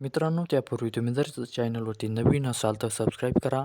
मित्रांनो त्यापूर्वी तुम्ही जर चॅनलवरती नवीन असाल तर सबस्क्राईब करा.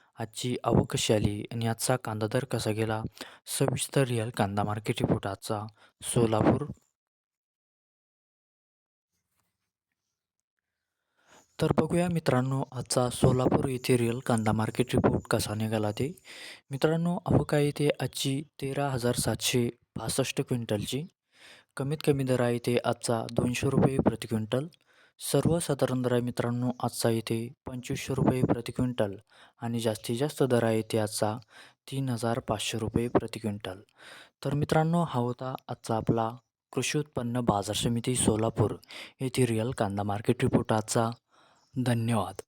आजची आवक कशी आली आणि आजचा कांदा दर कसा गेला? सविस्तर रिअल कांदा मार्केट रिपोर्ट आजचा. सोलापूर. तर बघूया मित्रांनो आजचा सोलापूर येथे रिअल कांदा मार्केट रिपोर्ट कसा निघाला ते. मित्रांनो आवक आहे ते आजची तेरा हजार सातशे पासष्ट क्विंटलची. कमीत कमी दर आहे ते आजचा दोनशे रुपये प्रति क्विंटल. सर्वसाधारण दर आहे मित्रांनो आजचा इथे पंचवीसशे रुपये प्रति क्विंटल आणि जास्तीत जास्त दर आहे ते आजचा तीन हजार पाचशे रुपये प्रति क्विंटल. तर मित्रांनो हा होता आजचा आपला कृषी उत्पन्न बाजार समिती सोलापूर येथे रिअल कांदा मार्केट रिपोर्ट आजचा. धन्यवाद.